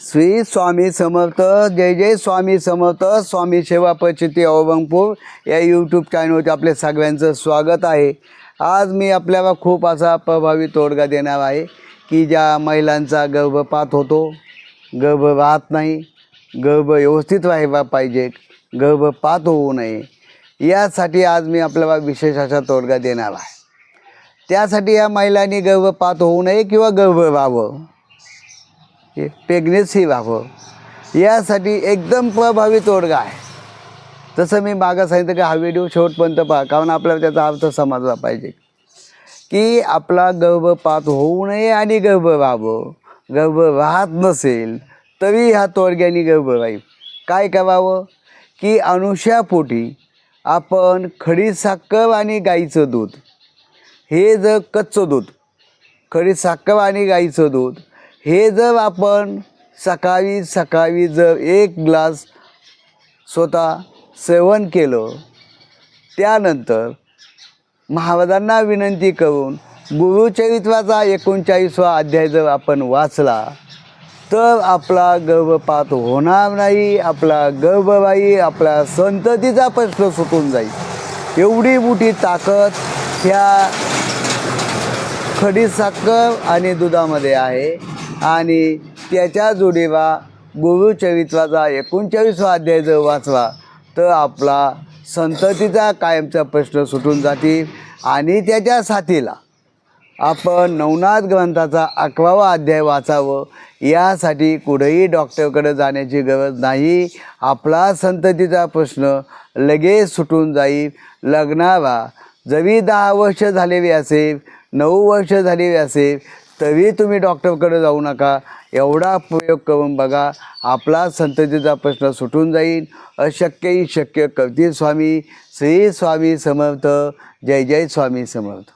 श्री स्वामी समर्थ जय जय स्वामी समर्थ स्वामी सेवा पचिती अवबंगपूर या यूट्यूब चॅनलवरती आपले सगळ्यांचं स्वागत आहे. आज मी आपल्याला खूप असा प्रभावी तोडगा देणार आहे की ज्या महिलांचा गर्भपात होतो गर्भ राहत नाही गर्भ व्यवस्थित व्हायला पाहिजे गर्भपात होऊ नये यासाठी आज मी आपल्याला विशेष असा तोडगा देणार आहे. त्यासाठी या महिलांनी गर्भपात होऊ नये किंवा गर्भ व्हावं प्रेग्नेन्सी व्हावं यासाठी एकदम प्रभावी तोडगा आहे. तसं मी मागं सांगितलं की हा व्हिडिओ शेवटपर्यंत पहा कारण आपल्याला त्याचा अर्थ समजला पाहिजे. की आपला गर्भपात होऊ नये आणि गर्भ व्हावं गर्भ राहत नसेल तरी ह्या तोडग्याने गर्भ राहील. काय करावं? की अनुषापोटी आपण खडी साखर आणि गाईचं दूध. हे जर कच्चं दूध खडी साखर आणि गाईचं दूध हे जर आपण सकाळी सकाळी जर एक ग्लास स्वतः सेवन केलं त्यानंतर महाराजांना विनंती करून गुरुचरित्राचा एकोणचाळीसवा अध्याय जर आपण वाचला तर आपला गर्भपात होणार नाही आपला गर्भबाई आपला संततीचा प्रश्न सुटून जाईल. एवढी मोठी ताकद ह्या खडी साखर आणि दुधामध्ये आहे. आणि त्याच्या जोडीला गुरुचरित्राचा एकोणचाळीसवा अध्याय जर वाचला तर आपला संततीचा कायमचा प्रश्न सुटून जातील आणि त्याच्या साथीला आपण नवनाथ ग्रंथाचा अकरावा अध्याय वाचावं यासाठी कुठेही डॉक्टरकडे जाण्याची गरज नाही. आपला संततीचा प्रश्न लगेच सुटून जाईल. लग्नाला जरी दहा वर्ष झालेली असेल नऊ वर्ष झालेली असेल तरी तुम्ही डॉक्टरकडे जाऊ नका. एवढा प्रयोग करून बघा आपला संततीचा प्रश्न सुटून जाईल. अशक्यही शक्य. करतील स्वामी? श्री स्वामी समर्थ. जय जय स्वामी समर्थ.